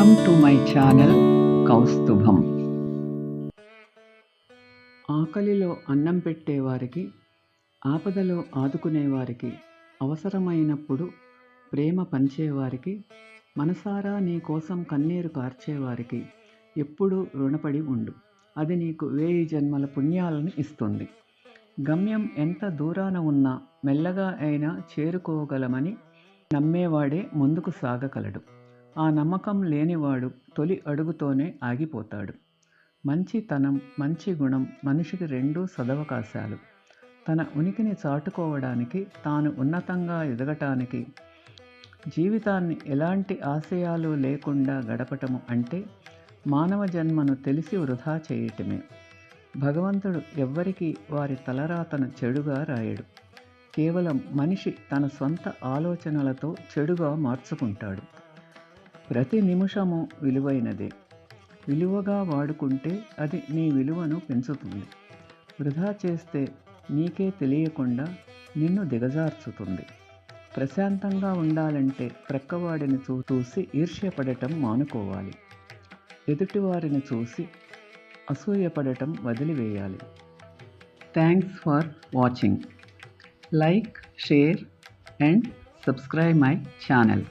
Welcome to my channel Kaustubham ఆకలిలో అన్నం పెట్టేవారికి ఆపదలో ఆదుకునేవారికి అవసరమైనప్పుడు ప్రేమ పంచేవారికి మనసారా నీ కోసం కన్నీరు కార్చేవారికి ఎప్పుడూ రుణపడి ఉండు. అది నీకు వేయి జన్మల పుణ్యాలను ఇస్తుంది. గమ్యం ఎంత దూరాన ఉన్నా మెల్లగా అయినా చేరుకోగలమని నమ్మేవాడే ముందుకు సాగగలడు. ఆ నమ్మకం లేనివాడు తొలి అడుగుతోనే ఆగిపోతాడు. మంచితనం మంచి గుణం మనిషికి రెండూ సదవకాశాలు. తన ఉనికిని చాటుకోవడానికి తాను ఉన్నతంగా ఎదగటానికి జీవితాన్ని ఎలాంటి ఆశయాలు లేకుండా గడపటము అంటే మానవ జన్మను తెలిసి వృధా చేయటమే. భగవంతుడు ఎవ్వరికీ వారి తలరాతను చెడుగా రాయడు. కేవలం మనిషి తన సొంత ఆలోచనలతో చెడుగా మార్చుకుంటాడు. ప్రతి నిమిషము విలువైనదే. విలువగా వాడుకుంటే అది నీ విలువను పెంచుతుంది. వృధా చేస్తే నీకే తెలియకుండా నిన్ను దిగజార్చుతుంది. ప్రశాంతంగా ఉండాలంటే ప్రక్కవాడిని చూ చూసి ఈర్ష్యపడటం మానుకోవాలి. ఎదుటివారిని చూసి అసూయపడటం వదిలివేయాలి. Thanks for watching. Like share and subscribe my channel.